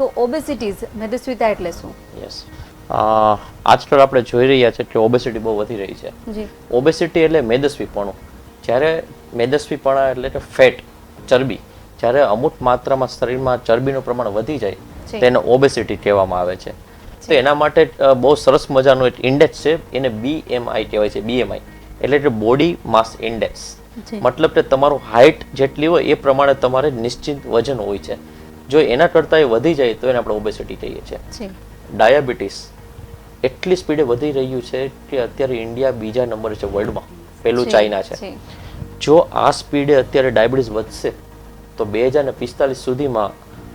તો ઓબેસિટીઝ મેદસ્વીતા એટલે શું? યસ આજકાલ આપણે જોઈ રહ્યા છે કે ઓબેસિટી બહુ વધી રહી છે. ઓબેસિટી એટલે મેદસ્વીપણું. જ્યારે મેદસ્વીપણા એટલે કે ફેટ ચરબી જ્યારે અમુક માત્રામાં શરીરમાં ચરબીનું પ્રમાણ વધી જાય તેને ઓબેસિટી કહેવામાં આવે છે. તો એના માટે બહુ સરસ મજાનું એક ઇન્ડેક્સ છે એને બીએમઆઈ કહેવાય છે બીએમઆઈ એટલે કે બોડી માસ ઇન્ડેક્સ મતલબ કે તમારું હાઇટ જેટલી હોય એ પ્રમાણે તમારે નિશ્ચિત વજન હોય છે. જો એના કરતાં એ વધી જાય તો એને આપણે ઓબેસિટી કહીએ છીએ. ડાયાબિટીસ એટલી સ્પીડે વધી રહ્યું છે કે અત્યારે ઇન્ડિયા બીજા નંબર છે વર્લ્ડમાં પહેલું ચાઇના છે. જો. આ સ્પીડે અત્યારે ડાયાબિટીસ વધશે તો બે હજાર ને પિસ્તાલીસ સુધીમાં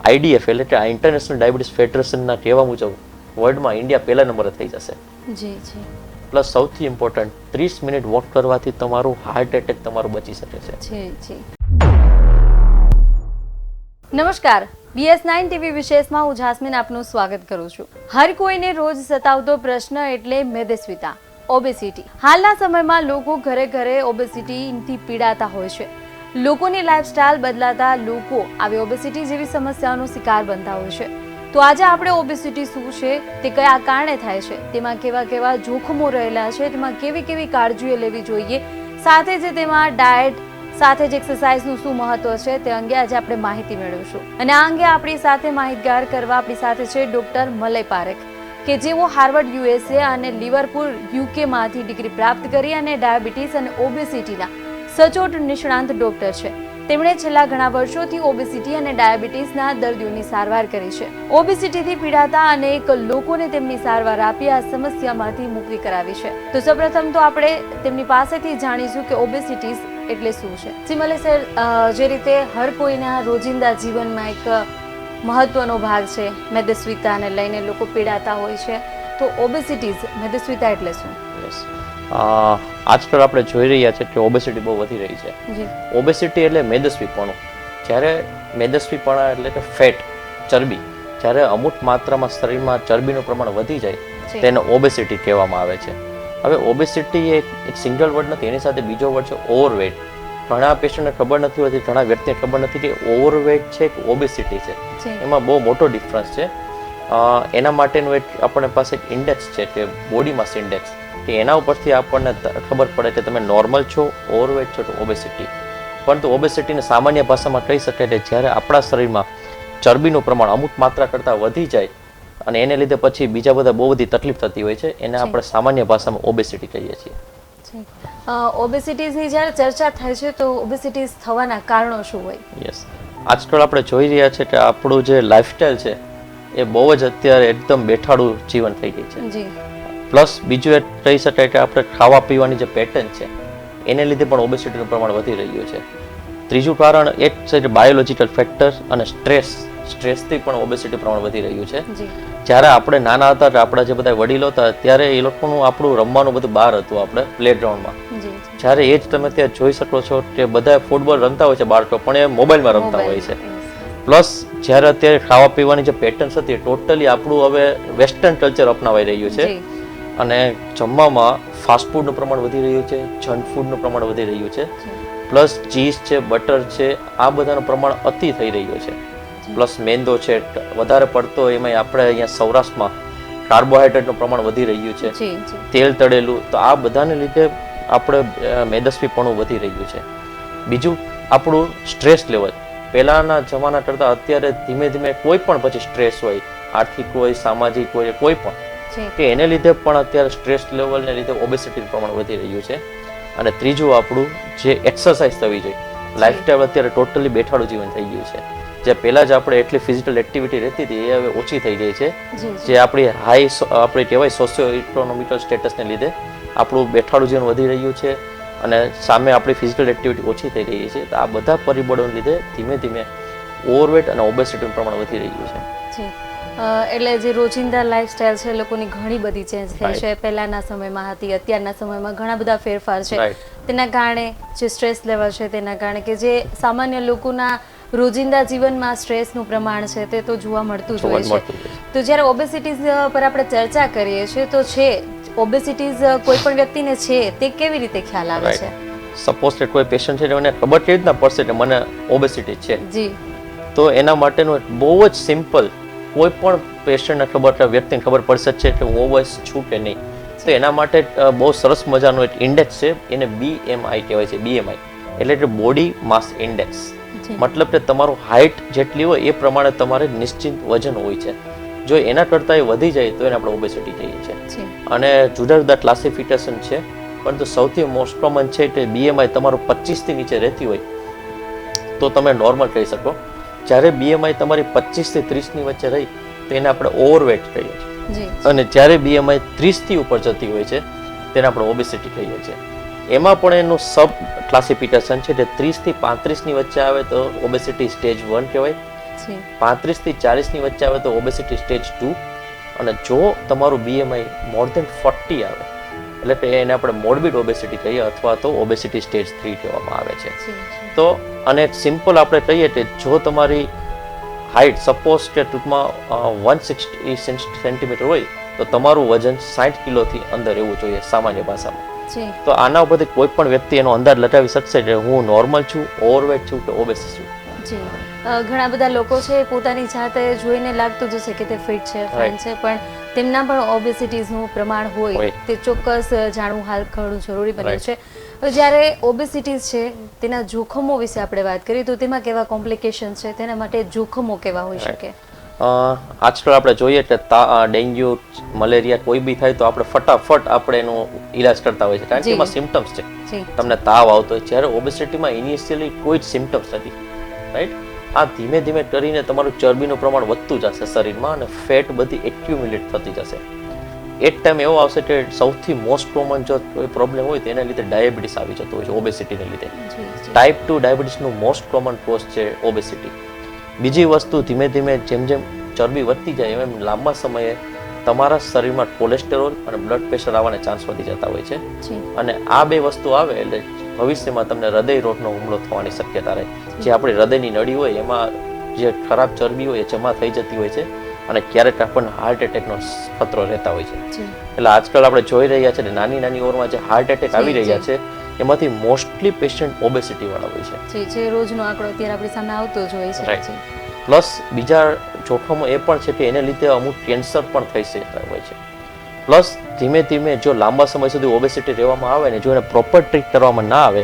આઈડીએફ એટલે કે આ ઇન્ટરનેશનલ ડાયાબિટીસ ફેડરેશનના કહેવા મુજબ વર્લ્ડમાં ઇન્ડિયા પહેલા નંબરે થઈ જશે. પ્લસ સૌથી ઇમ્પોર્ટન્ટ ત્રીસ મિનિટ વોક કરવાથી તમારું હાર્ટ એટેક તમારું બચી શકે છે. નમસ્કાર. બીએસ નાઇન ટીવી વિશેષમાં હું જાસ્મીન આપનું સ્વાગત કરું છું. હર કોઈને રોજ સતાવતો પ્રશ્ન એટલે મેદસ્વીતા ઓબેસિટી હાલના સમયમાં લોકો ઘરે ઘરે ઓબેસિટીથી પીડાતા હોય છે. લોકોની લાઇફસ્ટાઇલ બદલાતા લોકો આવી ઓબેસિટી જેવી સમસ્યાઓનો શિકાર બનતા હોય છે. તો આજે આપણે ઓબેસિટી શું છે, તે કયા કારણે થાય છે, તેમાં કેવા કેવા જોખમો રહેલા છે, તેમાં કેવી કેવી કાળજીઓ લેવી જોઈએ, સાથે જ તેમાં ડાયટ સાથે જ એક્સરસાઇઝનું શું મહત્વ છે તે અંગે આજે આપણે માહિતી મેળવીશું. અને આ અંગે આપણી સાથે માહિતગાર કરવા આપણી સાથે છે ડોક્ટર મલય પારેખ, કે જેઓ હાર્વર્ડ યુએસએ અને લિવરપુલ યુકેમાંથી ડિગ્રી પ્રાપ્ત કરી અને ડાયાબિટીસ અને ઓબેસિટીના સચોટ નિષ્ણાંત ડોક્ટર છે. તેમણે છેલ્લા ઘણા વર્ષોથી ઓબેસિટી અને ડાયાબિટીસના દર્દીઓની સારવાર કરી છે. ઓબેસિટીથી પીડાતા અનેક લોકોને તેમની સારવાર આપી આ સમસ્યામાંથી મુક્તિ કરાવી છે. તો સૌપ્રથમ તો આપણે તેમની પાસેથી જાણીશું કે ઓબેસિટીસ એટલે શું છે? સિમલે સર જે રીતે હર કોઈના રોજિંદા જીવનમાં એક મહત્વનો ભાગ છે મેદસ્વીતાને લઈને લોકો પીડાતા હોય છે તો ઓબેસિટીઝ મેદસ્વીતા એટલે શું? આજકાલ આપણે જોઈ રહ્યા છે કે ઓબેસિટી બહુ વધી રહી છે. ઓબેસિટી એટલે મેદસ્વીપણું. જ્યારે મેદસ્વીપણા એટલે કે ફેટ ચરબી જ્યારે અમુક માત્રામાં શરીરમાં ચરબીનું પ્રમાણ વધી જાય તેને ઓબેસિટી કહેવામાં આવે છે. હવે ઓબેસિટી એક એક સિંગલ વર્ડ નથી એની સાથે બીજો વર્ડ છે ઓવરવેટ ઘણા પેશન્ટને ખબર નથી હોતી ઘણા વ્યક્તિને ખબર નથી કે ઓવરવેટ છે કે ઓબેસિટી છે. એમાં બહુ મોટો ડિફરન્સ છે. એના માટેનું એક આપણને પાસે એક ઇન્ડેક્સ છે કે બોડી માસ ઇન્ડેક્સ કે એના ઉપરથી આપણને ખબર પડે કે તમે નોર્મલ છો ઓવરવેટ છો તો ઓબેસિટી પરંતુ ઓબેસિટીને સામાન્ય ભાષામાં કહી શકાય કે જ્યારે આપણા શરીરમાં ચરબીનું પ્રમાણ અમુક માત્રા કરતાં વધી જાય અને એને લીધે પછી બીજા બધા બહુ બધી તકલીફ થતી હોય છે. એને આપણે સામાન્ય ભાષામાં ઓબેસિટી કહીએ છીએ. ઓબેસિટીઝની જ્યારે ચર્ચા થાય છે તો ઓબેસિટીઝ થવાના કારણો શું હોય? યસ આજકાલ આપણે જોઈ રહ્યા છે કે આપણું જે લાઈફસ્ટાઈલ છે એ બહુ જ અત્યારે એકદમ બેઠાડું જીવન થઈ ગઈ છે. જી. પ્લસ બીજું એ કહી શકાય કે આપણે ખાવા પીવાની જે પેટર્ન છે એને લીધે પણ ઓબેસિટીનું પ્રમાણ વધી રહ્યું છે. ત્રીજું કારણ એક છે કે બાયોલોજીકલ ફેક્ટર અને સ્ટ્રેસ સ્ટ્રેસથી પણ ઓબેસિટી પ્રમાણ વધી રહ્યું છે. જ્યારે આપણે નાના હતા આપણા જે બધા વડીલો હતા ત્યારે એ લોકોનું આપણું રમવાનું બધું બહાર હતું આપણે પ્લેગ્રાઉન્ડમાં જ્યારે એ જ તમે ત્યાં જોઈ શકો છો કે બધા ફૂટબોલ રમતા હોય છે બાળકો પણ એ મોબાઈલમાં રમતા હોય છે. પ્લસ જ્યારે અત્યારે ખાવા પીવાની જે પેટર્ન્સ હતી ટોટલી આપણું હવે વેસ્ટર્ન કલ્ચર અપનાવાઈ રહ્યું છે. અને જમવામાં ફાસ્ટ ફૂડનું પ્રમાણ વધી રહ્યું છે જંક ફૂડનું પ્રમાણ વધી રહ્યું છે. પ્લસ ચીઝ છે બટર છે આ બધાનું પ્રમાણ અતિ થઈ રહ્યું છે. પ્લસ મેંદો છે વધારે પડતો એમાં આપણે અહીંયા સૌરાષ્ટ્રમાં કાર્બોહાઈડ્રેટનું પ્રમાણ વધી રહ્યું છે. તેલ તળેલું તો આ બધાને લીધે આપણે મેદસ્વીપણું વધી રહ્યું છે. બીજું આપણું સ્ટ્રેસ લેવલ. પહેલાંના જમાના કરતાં અત્યારે ધીમે ધીમે કોઈ પણ પછી સ્ટ્રેસ હોય આર્થિક હોય સામાજિક હોય કોઈ પણ કે એને લીધે પણ અત્યારે સ્ટ્રેસ લેવલને લીધે ઓબેસિટીનું પ્રમાણ વધી રહ્યું છે. અને ત્રીજું આપણું જે એક્સરસાઇઝ થવી જોઈએ. લાઈફસ્ટાઈલ અત્યારે ટોટલી બેઠાડું જીવન થઈ ગયું છે. જે પહેલાં જ આપણે એટલી ફિઝિકલ એક્ટિવિટી રહેતી હતી એ હવે ઓછી થઈ ગઈ છે. જે આપણી હાઈ આપણે કહેવાય સોશિયો ઇકોનોમિકલ સ્ટેટસને લીધે આપણું બેઠાડું જીવન વધી રહ્યું છે અને સામે આપણી ફિઝિકલ એક્ટિવિટી ઓછી થઈ રહી છે. તો આ બધા પરિબળોને લીધે ધીમે ધીમે ઓવરવેટ અને ઓબેસિટીનું પ્રમાણ વધી રહ્યું છે. એટલે જે રોજિંદા લાઈફસ્ટાઈલ છે લોકોની ઘણી બધી ચેન્જ થઈ છે. પહેલાના સમયમાં હતી અત્યારના સમયમાં ઘણા બધા ફેરફાર છે. તેના કારણે જે સ્ટ્રેસ લેવલ છે તેના કારણે કે જે સામાન્ય લોકોના રોજિંદા જીવનમાં સ્ટ્રેસનું પ્રમાણ છે તે તો જોવા મળતું જ હોય છે. તો જ્યારે ઓબેસિટીઝ પર આપણે ચર્ચા કરીએ છીએ તો છે ઓબેસિટીઝ કોઈ પણ વ્યક્તિને છે તે કેવી રીતે ખ્યાલ આવે છે? સપોઝ કે કોઈ પેશન્ટ છે એને ખબર કેવી રીતના પડશે કે મને ઓબેસિટી છે. જી. તો એના માટેનું બહુ જ સિમ્પલ કોઈ પણ પેશન્ટને ખબર કે વ્યક્તિને ખબર પડશે છે કે હું ઓવર્સ છું કે નહીં. તો એના માટે બહુ સરસ મજાનો એક ઇન્ડેક્સ છે એને બીએમઆઈ કહેવાય છે બીએમઆઈ એટલે કે બોડી માસ ઇન્ડેક્સ. મતલબ કે તમારું હાઇટ જેટલી હોય એ પ્રમાણે તમારે નિશ્ચિત વજન હોય છે. જો એના કરતાં એ વધી જાય તો એને આપણે ઓબેસિટી કહીએ છીએ. અને જુદા જુદા ક્લાસિફિકેશન છે પરંતુ સૌથી મોસ્ટ કોમન છે કે બીએમઆઈ તમારું પચીસથી નીચે રહેતી હોય તો તમે નોર્મલ કહી શકો. જ્યારે બીએમઆઈ તમારી પચીસથી ત્રીસની વચ્ચે રહી તો એને આપણે ઓવરવેટ કહીએ છીએ. અને જ્યારે બીએમઆઈ ત્રીસથી ઉપર જતી હોય છે તેને આપણે ઓબેસિટી કહીએ છીએ. એમાં પણ એનું સબ ક્લાસિફિકેશન છે જે ત્રીસથી પાંત્રીસની વચ્ચે આવે તો ઓબેસિટી સ્ટેજ વન કહેવાય. પાંત્રીસથી ચાલીસની વચ્ચે આવે તો ઓબેસિટી સ્ટેજ ટુ અને જો તમારું બીએમઆઈ મોર દેન ફોર્ટી આવે એટલે કે એને આપણે મોર્બિડ ઓબેસિટી કહીએ અથવા તો ઓબેસિટી સ્ટેજ થ્રી કહેવામાં આવે છે. તો અને સિમ્પલ આપણે કહીએ કે જો તમારી હાઇટ સપોઝ કે ટૂંકમાં વન સિક્સટી સેન્ટીમીટર હોય તો તમારું વજન સાઠ કિલોથી અંદર એવું જોઈએ સામાન્ય ભાષામાં. તો આના ઉપરથી કોઈ પણ વ્યક્તિ એનો અંદાજ લગાવી શકશે કે હું નોર્મલ છું ઓવરવેટ છું કે ઓબેસ છું. જી. ઘણા બધા લોકો છે પોતાની જાતે જોઈને લાગતું જ હશે કે તે ફિટ છે ફાઇન છે પણ તેમના પણ ઓબેસિટીઝનું પ્રમાણ હોય. તે ચોક્કસ જાણવું હાલ ઘણું જરૂરી બન્યું છે. હવે જ્યારે ઓબેસિટીઝ છે તેના જોખમો વિશે આપણે વાત કરીએ તો તેમાં કેવા કોમ્પ્લિકેશન છે તેના માટે જોખમો કેવા હોઈ શકે? આજકાલ આપણે જોઈએ કે ડેન્ગ્યુ મલેરિયા કોઈ બી થાય તો આપણે ફટાફટ આપણે એનો ઈલાજ કરતા હોય છે કારણ કે એમાં સિમ્ટમ્સ છે. તમને તાવ આવતો હોય જ્યારે ઓબેસિટીમાં ઇનિશિયલી કોઈ જ સિમ્ટમ્સ નથી. રાઈટ આ ધીમે ધીમે કરીને તમારું ચરબીનું પ્રમાણ વધતું જશે શરીરમાં અને ફેટ બધી એક્યુમ્યુલેટ થતી જશે. એક ટાઈમ એવો આવશે કે સૌથી મોસ્ટ કોમન જો કોઈ પ્રોબ્લેમ હોય તો એના લીધે ડાયાબિટીસ આવી જતો હોય છે ઓબેસિટીને લીધે. ટાઈપ ટુ ડાયાબિટીસનું મોસ્ટ કોમન કોઝ છે ઓબેસિટી બીજી વસ્તુ ધીમે ધીમે જેમ જેમ ચરબી વધતી જાય એમ એમ લાંબા સમયે તમારા શરીરમાં કોલેસ્ટેરોલ અને બ્લડ પ્રેશર આવવાના ચાન્સ વધી જતા હોય છે. અને આ બે વસ્તુ આવે એટલે ભવિષ્યમાં તમને હૃદય રોગનો હુમલો થવાની શક્યતા રહે. જે આપણી હૃદયની નળી હોય એમાં જે ખરાબ ચરબી હોય એ જમા થઈ જતી હોય છે અને ક્યારેક આપણને હાર્ટ એટેકનો ખતરો રહેતા હોય છે. એટલે આજકાલ આપણે જોઈ રહ્યા છે નાની નાની ઓવરમાં જે હાર્ટ એટેક આવી રહ્યા છે એમાંથી મોસ્ટલી પેશન્ટ ઓબેસિટી વાળા હોય છે. જે રોજનો આંકડો અત્યારે આપણી સામે આવતો જ હોય છે. પ્લસ બીજા જોખમો એ પણ છે કે એને લીધે અમુક કેન્સર પણ થઈ શકતા હોય છે. પ્લસ ધીમે ધીમે જો લાંબા સમય સુધી ઓબેસિટી રહેવામાં આવે ને જો એને પ્રોપર ટ્રીટ કરવામાં ના આવે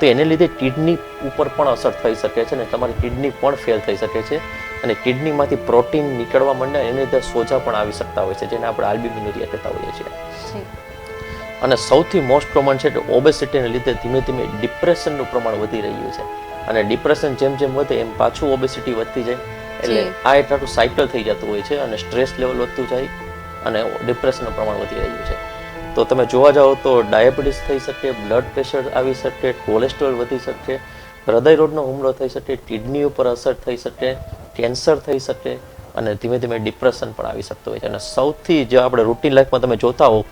તો એને લીધે કિડની ઉપર પણ અસર થઈ શકે છે ને તમારી કિડની પણ ફેલ થઈ શકે છે અને કિડનીમાંથી પ્રોટીન નીકળવા માંડે એને લીધે સોજા પણ આવી શકતા હોય છે જેને આપણે આલ્બ્યુમિનુરિયા કહેતા હોઈએ છીએ. અને સૌથી મોસ્ટ પ્રમાણ છે ઓબેસિટીને લીધે ધીમે ધીમે ડિપ્રેશનનું પ્રમાણ વધી રહ્યું છે. અને ડિપ્રેશન જેમ જેમ વધે એમ પાછું ઓબેસિટી વધતી જાય. એટલે આ એટલું સાયકલ થઈ જતું હોય છે અને સ્ટ્રેસ લેવલ વધતું જાય અને ડિપ્રેશનનું પ્રમાણ વધી રહ્યું છે. તો તમે જોવા જાઓ તો ડાયાબિટીસ થઈ શકે બ્લડ પ્રેશર આવી શકે કોલેસ્ટ્રોલ વધી શકે હૃદય રોગનો હુમલો થઈ શકે કિડની ઉપર અસર થઈ શકે કેન્સર થઈ શકે અને ધીમે ધીમે ડિપ્રેશન પણ આવી શકતું હોય છે. અને સૌથી જે આપણે રૂટીન લાઈફમાં તમે જોતા હો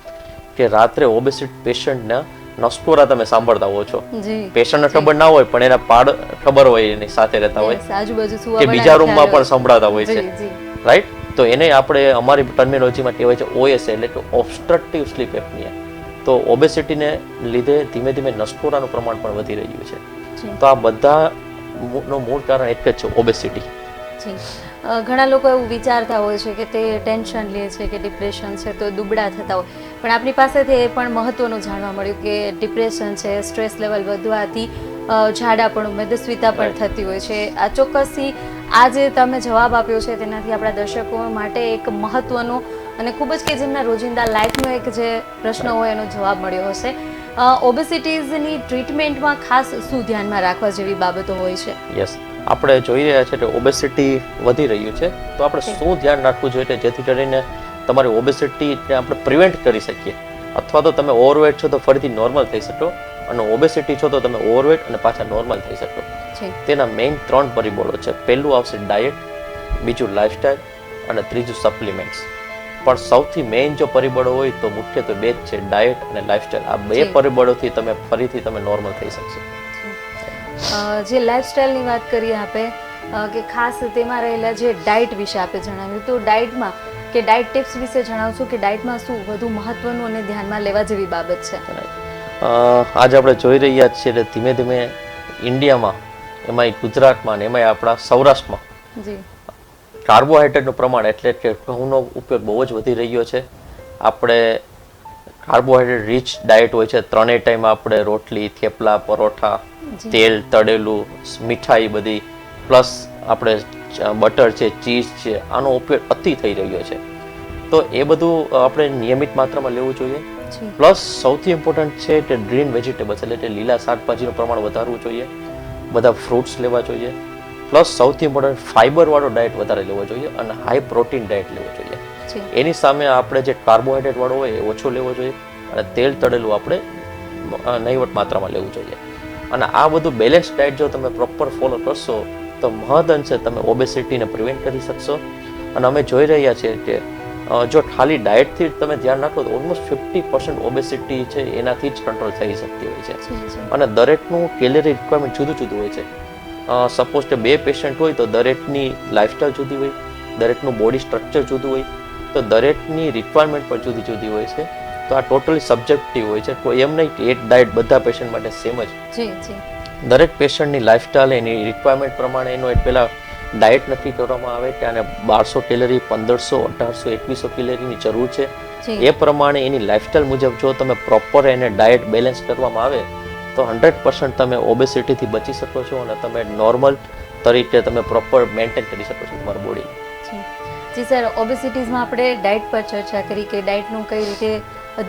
કે રાત્રે ઓબેસિટ પેશન્ટના નસકોરા તમે સાંભળતા હો છો. પેશન્ટને ખબર ના હોય પણ એના પાડ ખબર હોય એની સાથે રહેતા હોય. કે બીજા રૂમમાં પણ સંભળાતા હોય છે. રાઈટ તો એને આપણે અમારી ટર્મિનોલોજીમાં કહેવાય છે ઓએસ એટલે કે ઓબ્સ્ટ્રક્ટિવ સ્લીપ એપનિયા તો ઓબેસિટીને લીધે ધીમે ધીમે નસકોરાનું પ્રમાણ પણ વધી રહ્યું છે. તો આ બધા નું મૂળ કારણ એક જ છે ઓબેસિટી ઘણા લોકો એવું વિચારતા હોય છે કે તે ટેન્શન લે છે કે ડિપ્રેશન છે તો દુબળા થતા હોય. પણ આપણી પાસેથી એ પણ મહત્વનું જાણવા મળ્યું કે ડિપ્રેશન છે સ્ટ્રેસ લેવલ વધવાથી ઝાડા પણ મેદસ્વીતા પણ થતી હોય છે. આ ચોક્કસથી આ જે તમે જવાબ આપ્યો છે તેનાથી આપણા દર્શકો માટે એક મહત્વનો અને ખૂબ જ કે જેમના રોજિંદા લાઈફનો એક જે પ્રશ્ન હોય એનો જવાબ મળ્યો હશે. ઓબેસિટીઝની ટ્રીટમેન્ટમાં ખાસ શું ધ્યાનમાં રાખવા જેવી બાબતો હોય છે? યસ આપણે જોઈ રહ્યા છે કે ઓબેસિટી વધી રહ્યું છે. તો આપણે શું ધ્યાન રાખવું જોઈએ જેથી કરીને તમારી ઓબેસિટી આપણે પ્રિવેન્ટ કરી શકીએ. અથવા તો તમે ઓવરવેટ છો તો ફરીથી નોર્મલ થઈ શકો અને ઓબેસિટી છો તો તમે ઓવરવેટ અને પાછા નોર્મલ થઈ શકો. તેના મેઇન ત્રણ પરિબળો છે. પહેલું આવશે ડાયટ બીજું લાઇફસ્ટાઇલ અને ત્રીજું સપ્લિમેન્ટ્સ પણ સૌથી મેઇન જો પરિબળો હોય તો મુખ્યત્વે બે જ છે ડાયટ અને લાઇફસ્ટાઇલ આ બે પરિબળોથી તમે ફરીથી તમે નોર્મલ થઈ શકશો. જે લાઇફસ્ટાઈલની વાત કરીએ આપણે કે ખાસ તેમાં રહેલા જે ડાયટ વિશે આપે જણાવ્યું તો ડાયટમાં કે ડાયટ ટિપ્સ વિશે જણાવશો કે ડાયટમાં શું વધુ મહત્વનું અને ધ્યાનમાં લેવા જેવી બાબત છે? આજ આપણે જોઈ રહ્યા છીએ એટલે ધીમે ધીમે ઇન્ડિયામાં એમાંય ગુજરાતમાં ને એમાંય આપણા સૌરાષ્ટ્રમાં જી. કાર્બોહાઈડ્રેટનું પ્રમાણ એટલે કે ઘઉંનો ઉપયોગ બહુ જ વધી રહ્યો છે. આપણે કાર્બોહાઈડ્રેટ રીચ ડાયટ હોય છે ત્રણેય ટાઈમ આપણે રોટલી થેપલા પરોઠા તેલ તળેલું મીઠાઈ બધી પ્લસ આપણે બટર છે ચીઝ છે આનો ઉપયોગ અતિ થઈ રહ્યો છે. તો એ બધું આપણે નિયમિત માત્રામાં લેવું જોઈએ. પ્લસ સૌથી ઇમ્પોર્ટન્ટ છે કે ગ્રીન વેજીટેબલ્સ એટલે કે લીલા શાકભાજીનું પ્રમાણ વધારવું જોઈએ. બધા ફ્રૂટ્સ લેવા જોઈએ. પ્લસ સૌથી ઇમ્પોર્ટન્ટ ફાઈબરવાળો ડાયટ વધારે લેવો જોઈએ અને હાઈ પ્રોટીન ડાયટ લેવો જોઈએ. એની સામે આપણે જે કાર્બોહાઈડ્રેટ વાળો હોય એ ઓછો લેવો જોઈએ અને તેલ તળેલું આપણે નહીવટ માત્રામાં લેવું જોઈએ. અને આ બધું બેલેન્સ ડાયટ જો તમે પ્રોપર ફોલો કરશો તો મહદ અંશે તમે ઓબેસિટીને પ્રિવેન્ટ કરી શકશો. અને અમે જોઈ રહ્યા છીએ કે જો ખાલી ડાયટથી જ તમે ધ્યાન રાખો તો ઓલમોસ્ટ ફિફ્ટી પર્સન્ટ ઓબેસિટી છે એનાથી જ કંટ્રોલ થઈ શકતી હોય છે. અને દરેકનું કેલરી રિક્વાયરમેન્ટ જુદું જુદું હોય છે. સપોઝ કે બે પેશન્ટ હોય તો દરેકની લાઇફસ્ટાઈલ જુદી હોય દરેકનું બોડી સ્ટ્રક્ચર જુદું હોય તો દરેકની રિક્વાયરમેન્ટ પણ જુદી જુદી હોય છે. તો આ ટોટલી સબ્જેક્ટિવ હોય છે. કોઈ એમ નહીં કે એક ડાયટ બધા પેશન્ટ માટે સેમ જી. દરેક પેશન્ટની લાઇફસ્ટાઈલ એની રિક્વાયરમેન્ટ પ્રમાણે એનો પહેલાં ડાયટ નક્કી કરવામાં આવે કે આને બારસો કેલરી પંદરસો અઢારસો એકવીસો કેલરીની જરૂર છે. એ પ્રમાણે એની લાઇફસ્ટાઈલ મુજબ જો તમે પ્રોપર એને ડાયટ બેલેન્સ કરવામાં આવે તો હંડ્રેડ પર્સન્ટ તમે ઓબેસિટીથી બચી શકો છો અને તમે નોર્મલ તરીકે તમે પ્રોપર મેન્ટેન કરી શકો છો તમારી બોડી જી. સર ઓબેસિટીઝમાં આપણે ડાયટ પર ચર્ચા કરી કે ડાયટનું કઈ રીતે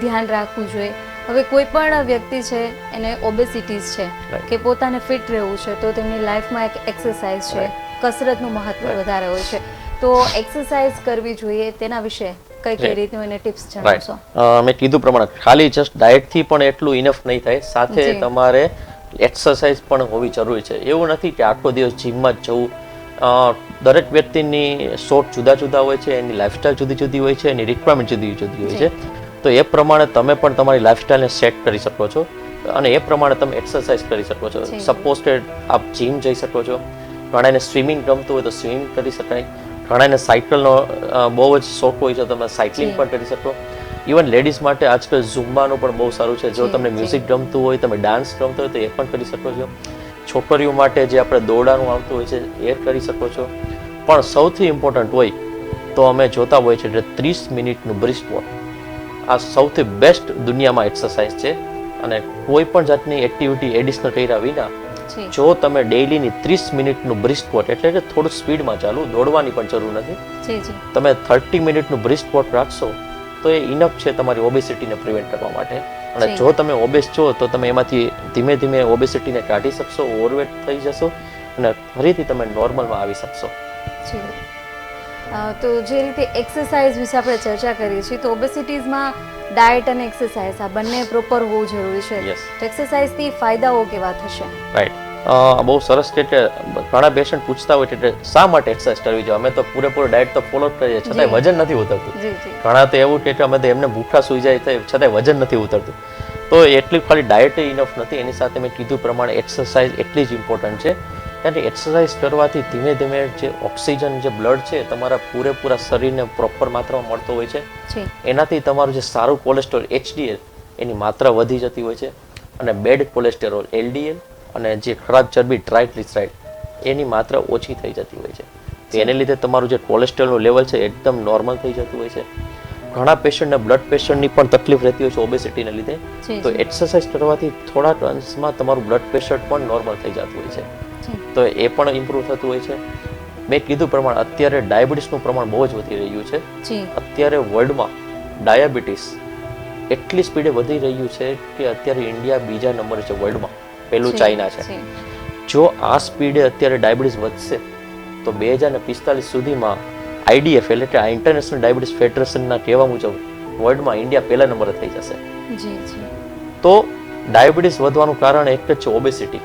ધ્યાન રાખવું જોઈએ? હવે કોઈ પણ વ્યક્તિ છે એને ઓબેસિટીઝ છે કે પોતાને ફિટ રહેવું છે તો તેમની લાઈફમાં એક એક્સરસાઇઝ છે કસરતનું મહત્વ વધારે હોય છે. તો એક્સરસાઇઝ કરવી જોઈએ તેના વિશે કઈ કઈ રીતનું એને ટિપ્સ જણાવશો? મેં કીધું પ્રમાણે ખાલી જસ્ટ ડાયટથી પણ એટલું ઇનફ નહીં થાય. સાથે તમારે એક્સરસાઇઝ પણ હોવી જરૂરી છે. એવું નથી કે આખો દિવસ જીમમાં જ જવું. દરેક વ્યક્તિની શોટ જુદા જુદા હોય છે એની લાઈફસ્ટાઈલ જુદી જુદી હોય છે એની રિક્વાયરમેન્ટ જુદી જુદી હોય છે. તો એ પ્રમાણે તમે પણ તમારી લાઈફસ્ટાઈલને સેટ કરી શકો છો અને એ પ્રમાણે તમે એક્સરસાઇઝ કરી શકો છો. સપોઝ કે આપ જીમ જઈ શકો છો. ઘણાને સ્વિમિંગ ગમતું હોય તો સ્વિમિંગ કરી શકાય. ઘણાને સાયકલનો બહુ જ શોખ હોય છે તમે સાયકલિંગ પણ કરી શકો. ઇવન લેડીઝ માટે આજકાલ ઝુમ્બાનું પણ બહુ સારું છે. જો તમને મ્યુઝિક ગમતું હોય તમે ડાન્સ ગમતો હોય તો એ પણ કરી શકો છો. છોકરીઓ માટે જે આપણે દોડાનું આવતું હોય છે એ કરી શકો છો. પણ સૌથી ઇમ્પોર્ટન્ટ હોય તો અમે જોતા હોય છે એટલે ત્રીસ મિનિટનું બ્રિસ્ટ વોક આ સૌથી બેસ્ટ દુનિયામાં એક્સરસાઇઝ છે અને કોઈ પણ જાતની એક્ટિવિટી એડિશનલ કર્યા વિના જો. તમે ડેઈલીની ત્રીસ મિનિટનું બ્રિસ્ટ વોટ એટલે કે થોડું સ્પીડમાં ચાલુ દોડવાની પણ જરૂર નથી. તમે થર્ટી મિનિટનું બ્રિસ્ટ વોટ રાખશો તો એ ઇનફ છે તમારી ઓબેસિટીને પ્રિવેન્ટ કરવા માટે. અને જો. તમે ઓબેસ છો તો તમે એમાંથી ધીમે ધીમે ઓબેસિટીને કાઢી શકશો ઓવરવેટ થઈ જશો અને ફરીથી તમે નોર્મલમાં આવી શકશો. તો જે રીતે એક્સરસાઇઝ વિશે આપણે ચર્ચા કરીએ છીએ તો ઓબેસિટીઝમાં ડાયટ અને એક્સરસાઇઝ આ બંને પ્રોપર હોવું જરૂરી છે. તો એક્સરસાઇઝથી ફાયદાઓ કેવા થશે? રાઈટ બહુ સરસ છે કે ઘણા પેશન્ટ પૂછતા હોય છે કે શા માટે એક્સરસાઇઝ કરવી જોઈએ? અમે તો પૂરેપૂરો ડાયટ તો ફોલો કરીએ છતાંય વજન નથી ઉતરતું. ઘણા તો એવું કે અમે તો એમને ભૂખા સુઈ જાય છતાંય વજન નથી ઉતરતું. તો એટલી ખાલી ડાયટ ઇનફ નથી. એની સાથે મેં કીધું પ્રમાણે એક્સરસાઇઝ એટલી જ ઇમ્પોર્ટન્ટ છે. કારણ કે એક્સરસાઇઝ કરવાથી ધીમે ધીમે જે ઓક્સિજન જે બ્લડ છે તમારા પૂરેપૂરા શરીરને પ્રોપર માત્રામાં મળતો હોય છે. એનાથી તમારું જે સારું કોલેસ્ટ્રોલ એચડીએલ એની માત્રા વધી જતી હોય છે. અને બેડ કોલેસ્ટેરોલ એલડીએલ અને જે ખરાબ ચરબી ટ્રાઇગ્લિસરાઇડ એની માત્રા ઓછી થઈ જતી હોય છે. તેને એને લીધે તમારું જે કોલેસ્ટ્રોલનું લેવલ છે એકદમ નોર્મલ થઈ જતું હોય છે. ઘણા પેશન્ટને બ્લડ પ્રેશરની પણ તકલીફ રહેતી હોય છે ઓબેસિટીને લીધે. તો એક્સરસાઇઝ કરવાથી થોડાક અંશમાં તમારું બ્લડ પ્રેશર પણ નોર્મલ થઈ જતું હોય છે. તો એ પણ ઇમ્પ્રૂવ થતું હોય છે. મેં કીધું પ્રમાણે અત્યારે ડાયાબિટીસનું પ્રમાણ બહુ જ વધી રહ્યું છે. અત્યારે વર્લ્ડમાં ડાયાબિટીસ એટલી સ્પીડે વધી રહ્યું છે કે અત્યારે ઇન્ડિયા બીજા નંબર છે વર્લ્ડમાં પહેલું ચાઇના છે. જો. આ સ્પીડે અત્યારે ડાયાબિટીસ વધશે તો બે હજાર ને પિસ્તાલીસ સુધીમાં આઈડીએફ એટલે કે આ ઇન્ટરનેશનલ ડાયાબિટીસ ફેડરેશનના કહેવા મુજબ વર્લ્ડમાં ઇન્ડિયા પહેલા નંબરે થઈ જશે. તો ડાયાબિટીસ વધવાનું કારણ એક જ છે ઓબેસિટી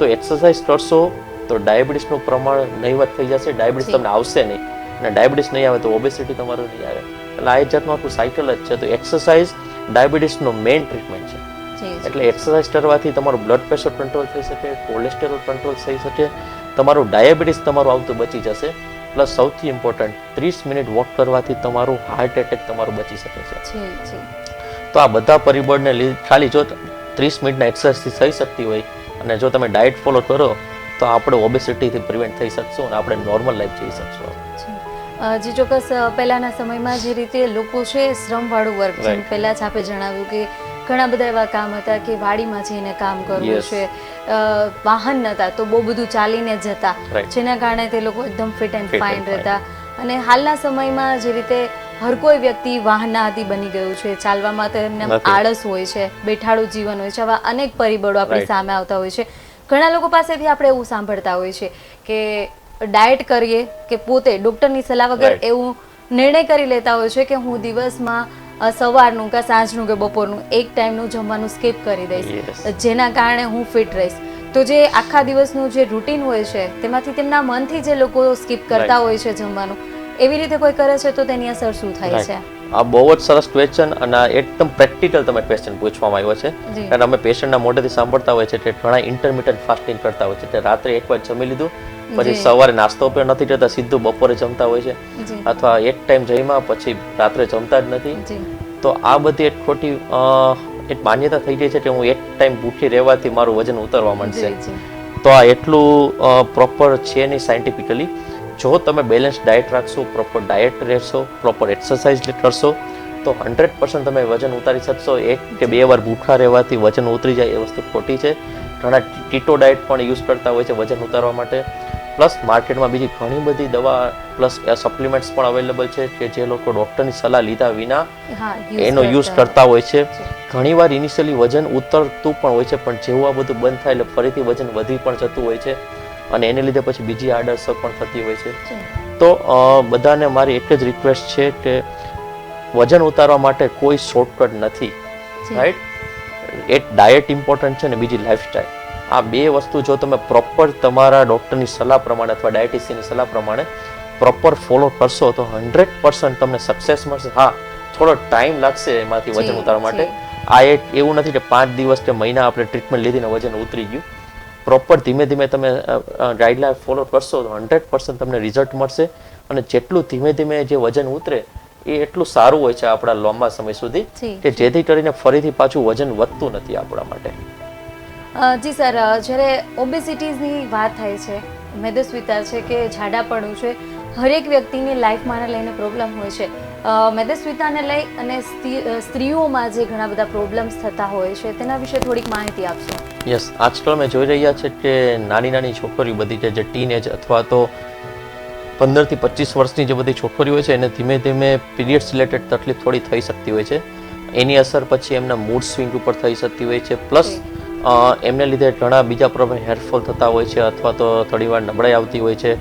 તો એક્સરસાઇઝ કરશો તો ડાયાબિટીસનું પ્રમાણ નહીવત થઈ જશે. ડાયાબિટીસ તમને આવશે નહીં. અને ડાયાબિટીસ નહીં આવે તો ઓબેસિટી તમારું નહીં આવે. એટલે આ એક જાતનું આખું સાયકલ જ છે. તો એક્સરસાઇઝ ડાયાબિટીસનો મેઇન ટ્રીટમેન્ટ છે. એટલે એક્સરસાઇઝ કરવાથી તમારું બ્લડ પ્રેશર કંટ્રોલ થઈ શકે કોલેસ્ટેરોલ કંટ્રોલ થઈ શકે તમારું ડાયાબિટીસ તમારું આવતું બચી જશે. પ્લસ સૌથી ઇમ્પોર્ટન્ટ ત્રીસ મિનિટ વોક કરવાથી તમારું હાર્ટ એટેક તમારું બચી શકે છે. તો આ બધા પરિબળને લીધે ખાલી જો ત્રીસ મિનિટના એક્સરસાઇઝથી થઈ શકતી હોય અને જો તમે ડાયટ ફોલો કરો તો આપણે ઓબેસિટીથી પ્રિવેન્ટ થઈ શકશું અને આપણે નોર્મલ લાઈફ જીવી શકશો. જી ચોક્કસ પહેલાના સમયમાં જે રીતે લોકો છે શ્રમવાળું વર્ગ છે પહેલાં જ આપે જણાવ્યું કે ઘણા બધા એવા કામ હતા કે વાડીમાં જઈને કામ કરવું છે વાહન નહોતા તો બહુ બધું ચાલીને જતા. જેના કારણે તે લોકો એકદમ ફિટ એન્ડ ફાઇન રહેતા. અને હાલના સમયમાં જે રીતે હર કોઈ વ્યક્તિ વાહનના આદિ બની ગયું છે ચાલવામાં તો એમને આળસ હોય છે બેઠાડું જીવન હોય છે આવા અનેક પરિબળો આપણી સામે આવતા હોય છે. ઘણા લોકો પાસેથી આપણે એવું સાંભળતા હોય છે કે ડાયટ કરીએ કે પોતે ડૉક્ટરની સલાહ વગર. એવું નિર્ણય કરી લેતા હોય છે કે હું દિવસમાં સવારનું કે સાંજનું કે બપોરનું એક ટાઈમનું જમવાનું સ્કીપ કરી દઈશ. જેના કારણે હું ફિટ રહીશ. તો જે આખા દિવસનું જે રૂટીન હોય છે તેમાંથી તેમના મનથી જે લોકો સ્કીપ કરતા હોય છે જમવાનું એવી રીતે કોઈ કરે છે તો તેની અસર શું થાય છે? આ બહુ જ સરસ ક્વેશ્ચન અને એકદમ પ્રેક્ટિકલ તમે ક્વેશ્ચન પૂછવામાં આવ્યો છે. કારણ અમે પેશન્ટના મોઢેથી સાંભળતા હોય છે કે ઘણા ઇન્ટરમીડિયટ ફાસ્ટિંગ કરતા હોય છે તે રાત્રે એક વાર જમી લીધું પછી સવારે નાસ્તો પણ નથી કરતા સીધું બપોરે જમતા હોય છે અથવા એક ટાઈમ જમ્યા પછી રાત્રે જમતા જ નથી. તો આ બધી એક ખોટી એક માન્યતા થઈ ગઈ છે કે હું એક ટાઈમ ભૂખી રહેવાથી મારું વજન ઉતરવા માંડશે. તો આ એટલું પ્રોપર છે નહીં સાયન્ટિફિકલી જો તમે બેલેન્સ ડાયટ રાખશો પ્રોપર ડાયટ રહેશો પ્રોપર એક્સરસાઇઝ કરશો તો હંડ્રેડ પર્સન્ટ તમે વજન ઉતારી શકશો. એક કે બે વાર ભૂખા રહેવાથી વજન ઉતરી જાય એ વસ્તુ ખોટી છે. ઘણા ટીટો ડાયટ પણ યુઝ કરતા હોય છે વજન ઉતારવા માટે. પ્લસ માર્કેટમાં બીજી ઘણી બધી દવા પ્લસ સપ્લિમેન્ટ્સ પણ અવેલેબલ છે કે જે લોકો ડૉક્ટરની સલાહ લીધા વિના એનો યુઝ કરતા હોય છે. છે. ઘણીવાર ઇનિશિયલી વજન ઉતરતું પણ હોય છે પણ જેવું આ બધું બંધ થાય એટલે ફરીથી વજન વધી પણ જતું હોય છે. અને એને લીધે પછી બીજી આડઅસર પણ થતી હોય છે. તો બધાને મારી એક જ રિક્વેસ્ટ છે કે વજન ઉતારવા માટે કોઈ શોર્ટકટ નથી રાઈટ એક ડાયટ ઇમ્પોર્ટન્ટ છે ને બીજી લાઈફસ્ટાઈલ આ બે વસ્તુ જો તમે પ્રોપર તમારા ડૉક્ટરની સલાહ પ્રમાણે અથવા ડાયટિશિયનની સલાહ પ્રમાણે પ્રોપર ફોલો કરશો તો હંડ્રેડ પર્સન્ટ તમને સક્સેસ મળશે. હા થોડો ટાઈમ લાગશે એમાંથી વજન ઉતારવા માટે. આ એક એવું નથી કે પાંચ દિવસ કે મહિના આપણે ટ્રીટમેન્ટ લીધી ને વજન ઉતરી ગયું. પ્રોપર ધીમે ધીમે તમે ગાઈડલાઇન ફોલો કરશો તો હંડ્રેડ પર્સન્ટ તમને રિઝલ્ટ મળશે. અને જેટલું ધીમે ધીમે જે વજન ઉતરે એ એટલું સારું હોય છે આપણા લાંબા સમય સુધી કે જેથી કરીને ફરીથી પાછું વજન વધતું નથી આપણા માટે. જી સર જ્યારે ઓબેસિટીઝની વાત થાય છે મેદસ્વીતા છે કે જાડાપણું છે હરેક વ્યક્તિની લાઈફમાં લઈને પ્રોબ્લેમ હોય છે. મેદસ્વીતાને લઈ અને સ્ત્રીઓમાં જે ઘણા બધા પ્રોબ્લેમ્સ થતા હોય છે તેના વિશે થોડીક માહિતી આપશો? યસ આજકાલ અમે જોઈ રહ્યા છે કે નાની નાની છોકરીઓ બધી છે જે ટીનેજ અથવા તો પંદરથી પચીસ વર્ષની જે બધી છોકરીઓ હોય છે, એને ધીમે ધીમે પીરિયડ્સ રિલેટેડ તકલીફ થોડી થઈ શકતી હોય છે. એની અસર પછી એમના મૂડ સ્વિંગ ઉપર થઈ શકતી હોય છે. પ્લસ એમને લીધે ઘણા બીજા પ્રોબ્લેમ હેરફોલ થતા હોય છે અથવા તો થોડીવાર નબળાઈ આવતી હોય છે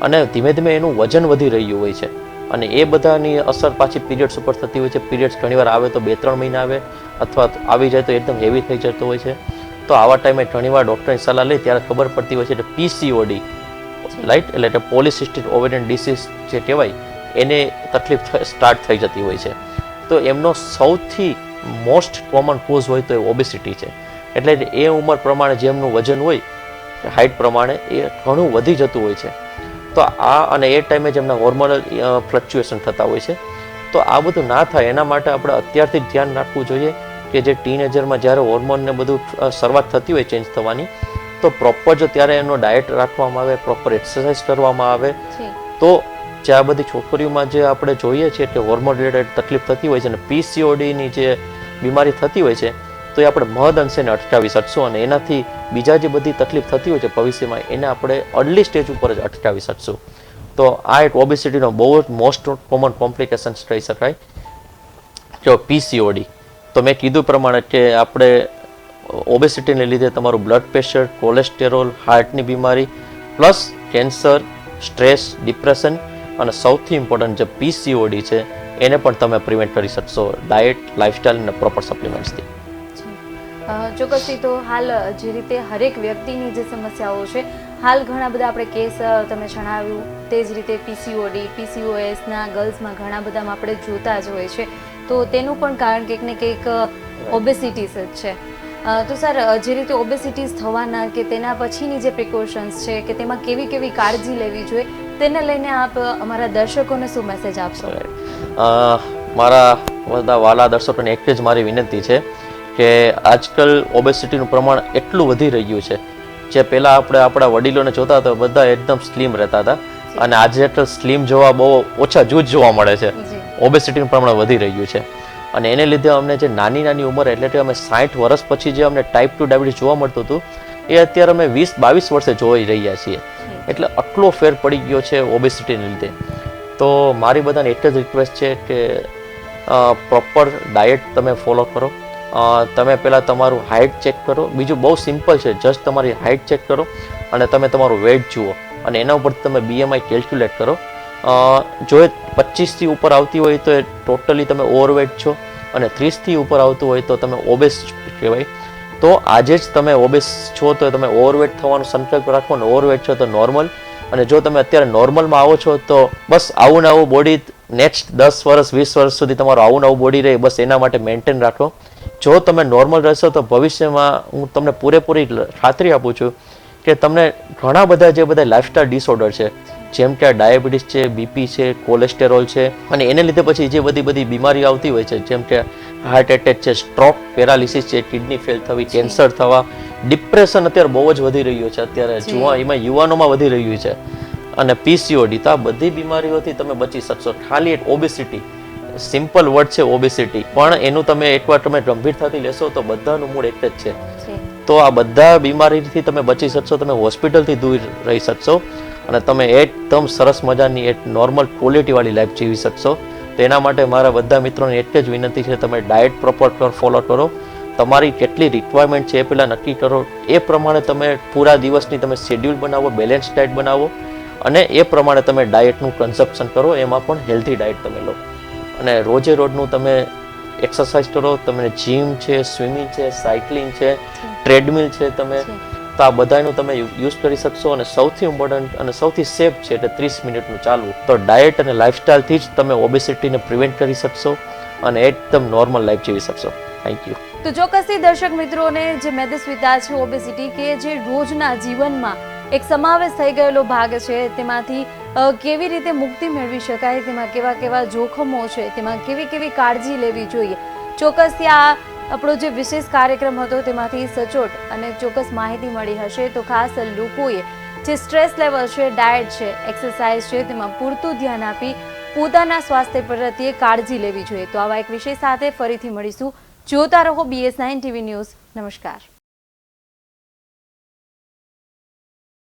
અને ધીમે ધીમે એનું વજન વધી રહ્યું હોય છે. અને એ બધાની અસર પાછી પીરિયડ્સ ઉપર થતી હોય છે. પીરિયડ્સ ઘણીવાર આવે તો બે ત્રણ મહિના આવે અથવા આવી જાય તો એકદમ હેવી થઈ જતો હોય છે. તો આવા ટાઈમે ઘણીવાર ડૉક્ટરની સલાહ લઈ ત્યારે ખબર પડતી હોય છે કે પીસીઓડી લાઇટ એટલે કે પોલિસિસ્ટિક ઓવેરિયન ડિસીઝ જે કહેવાય, એને તકલીફ સ્ટાર્ટ થઈ જતી હોય છે. તો એમનો સૌથી મોસ્ટ કોમન કોઝ હોય તો એ ઓબેસિટી છે. એટલે એ ઉંમર પ્રમાણે જેમનું વજન હોય હાઇટ પ્રમાણે એ ઘણું વધી જતું હોય છે. તો આ અને એ ટાઈમે જેમના હોર્મોનલ ફ્લક્ચ્યુએશન થતા હોય છે. તો આ બધું ના થાય એના માટે આપણે અત્યારથી જ ધ્યાન રાખવું જોઈએ કે જે ટીનેજરમાં જ્યારે હોર્મોનને બધું શરૂઆત થતી હોય ચેન્જ થવાની તો પ્રોપર જો ત્યારે એનો ડાયટ રાખવામાં આવે પ્રોપર એક્સરસાઇઝ કરવામાં આવે. તો જે આ બધી છોકરીઓમાં જે આપણે જોઈએ છીએ કે હોર્મોન રિલેટેડ તકલીફ થતી હોય છે અને પીસીઓડીની જે બીમારી થતી હોય છે તો એ આપણે મહદ અંશે એને અટકાવી શકશું અને એનાથી બીજા જે બધી તકલીફ થતી હોય છે ભવિષ્યમાં એને આપણે અર્લી સ્ટેજ ઉપર જ અટકાવી શકશું. તો આ એક ઓબેસિટીનો બહુ જ મોસ્ટ કોમન કોમ્પ્લિકેશન્સ કહી શકાય. જો પીસીઓડી તો મેં કીધું પ્રમાણે કે આપણે ઓબેસિટીને લીધે તમારું બ્લડ પ્રેશર કોલેસ્ટેરોલ હાર્ટની બીમારી પ્લસ કેન્સર સ્ટ્રેસ ડિપ્રેશન અને સૌથી ઇમ્પોર્ટન્ટ જે પીસીઓડી છે, એને પણ તમે પ્રિવેન્ટ કરી શકશો ડાયટ લાઇફસ્ટાઇલ અને પ્રોપર સપ્લિમેન્ટ્સથી ચોક્કસથી તો હાલ જે રીતે હરેક વ્યક્તિની જે સમસ્યાઓ છે, હાલ ઘણા બધા આપણે કેસ તમે જણાવ્યું, તે જ રીતે પીસીઓડી પીસીઓએસના ગર્લ્સમાં ઘણા બધામાં આપણે જોતા જ હોય છે. તો તેનું પણ કારણ કંઈક ને કંઈક ઓબેસિટીસ જ છે. તો સર જે રીતે ઓબેસિટીસ થવાના કે તેના પછીની જે પ્રિકોશન્સ છે કે તેમાં કેવી કેવી કાળજી લેવી જોઈએ તેને લઈને આપ અમારા દર્શકોને શું મેસેજ આપશો? મારા બધા વાલા દર્શકોને એક જ મારી વિનંતી છે કે આજકાલ ઓબેસિટીનું પ્રમાણ એટલું વધી રહ્યું છે જે પહેલાં આપણે આપણા વડીલોને જોતા હતા બધા એકદમ સ્લિમ રહેતા હતા અને આજે એટલો સ્લિમ જોવા બહુ ઓછા જૂજ જોવા મળે છે. ઓબેસિટીનું પ્રમાણ વધી રહ્યું છે. અને એને લીધે અમને જે નાની નાની ઉંમર, એટલે કે અમે સાઠ વર્ષ પછી જે અમને ટાઈપ ટુ ડાયાબિટીસ જોવા મળતું હતું, એ અત્યારે અમે વીસ બાવીસ વર્ષે જોઈ રહ્યા છીએ. એટલે આટલો ફેર પડી ગયો છે ઓબેસિટીને લીધે. તો મારી બધાને એક જ રિક્વેસ્ટ છે કે પ્રોપર ડાયટ તમે ફોલો કરો. તમે પહેલાં તમારું હાઇટ ચેક કરો. બીજું બહુ સિમ્પલ છે જસ્ટ તમારી હાઇટ ચેક કરો અને તમે તમારું વેઇટ જુઓ. અને એના ઉપરથી તમે બીએમઆઈ કેલ્ક્યુલેટ કરો. જો એ પચીસથી ઉપર આવતી હોય તો એ ટોટલી તમે ઓવરવેટ છો અને ત્રીસથી ઉપર આવતું હોય તો તમે ઓબેસ કહેવાય. તો આજે જ તમે ઓબેસ છો તો તમે ઓવરવેટ થવાનો સંકલ્પ રાખો અને ઓવરવેટ છો તો નોર્મલ અને જો તમે અત્યારે નોર્મલમાં આવો છો તો બસ આવું ને આવું બોડી નેક્સ્ટ દસ વર્ષ, વીસ વર્ષ સુધી તમારું આવું ને આવું બોડી રહે, બસ એના માટે મેન્ટેન રાખો. જો તમે નોર્મલ રહેશો તો ભવિષ્યમાં હું તમને પૂરેપૂરી ખાતરી આપું છું કે તમને ઘણા બધા જે બધા લાઇફસ્ટાઇલ ડિસઓર્ડર છે જેમ કે ડાયાબિટીસ છે બીપી છે કોલેસ્ટેરોલ છે અને એને લીધે પછી જે બધી બધી બીમારી આવતી હોય છે જેમ કે હાર્ટ એટેક છે સ્ટ્રોક પેરાલિસિસ છે કિડની ફેલ થવી કેન્સર થવા ડિપ્રેશન અત્યારે બહુ જ વધી રહ્યું છે અત્યારે. જુવા એમાં યુવાનોમાં વધી રહ્યું છે. અને પીસીઓડી તો આ બધી બીમારીઓથી તમે બચી શકશો. ખાલી એક ઓબેસિટી સિમ્પલ વર્ડ છે ઓબેસિટી પણ એનું તમે એકવાર તમે ગંભીરતાથી લેશો તો બધાનું મૂળ એક જ છે. તો આ બધા બીમારીથી તમે બચી શકશો તમે હોસ્પિટલથી દૂર રહી શકશો. અને તમે એકદમ સરસ મજાની એક નોર્મલ ક્વોલિટીવાળી લાઈફ જીવી શકશો. તો એના માટે મારા બધા મિત્રોને એટલે જ વિનંતી છે, તમે ડાયટ પ્રોપર ફોલો કરો. તમારી કેટલી રિક્વાયરમેન્ટ છે એ પહેલાં નક્કી કરો. એ પ્રમાણે તમે પૂરા દિવસની તમે શેડ્યુલ બનાવો બેલેન્સ ડાયટ બનાવો અને એ પ્રમાણે તમે ડાયટનું કન્ઝપ્શન કરો. એમાં પણ હેલ્ધી ડાયટ તમે લો. અને રોજે રોજનું તમે એક્સરસાઇઝ કરો. તમને જીમ છે સ્વિમિંગ છે સાયકલિંગ છે ટ્રેડમિલ છે તમે. તો આ બધાનું તમે યુઝ કરી શકશો અને સૌથી ઇમ્પોર્ટન્ટ અને સૌથી સેફ છે એટલે ત્રીસ મિનિટનું ચાલવું. તો ડાયટ અને લાઇફસ્ટાઇલથી જ તમે ઓબેસિટીને પ્રિવેન્ટ કરી શકશો અને એકદમ નોર્મલ લાઈફ જીવી શકશો. થેન્ક યુ તો ચોક્કસથી દર્શક મિત્રોને જે મેદસ્વીતા છે ઓબેસિટી કે જે રોજના જીવનમાં એક સમાવેશ થઈ ગયેલો ભાગ છે, તેમાંથી કેવી રીતે મુક્તિ મેળવી શકાય, તેમાં કેવા કેવા જોખમો છે, તેમાં કેવી કેવી કાળજી લેવી જોઈએ. ચોક્કસથી આ આપણો જે વિશેષ કાર્યક્રમ હતો તેમાંથી સચોટ અને ચોક્કસ માહિતી મળી હશે, તો ખાસ લોકોએ જે સ્ટ્રેસ લેવલ છે, ડાયટ છે, એક્સરસાઇઝ છે, તેમાં પૂરતું ધ્યાન આપી પોતાના સ્વાસ્થ્ય પ્રત્યે કાળજી લેવી જોઈએ. તો આવા એક વિષય સાથે ફરીથી મળીશું. જોતા રહો બીએસ નાઇન ટીવી ન્યૂઝ નમસ્કાર.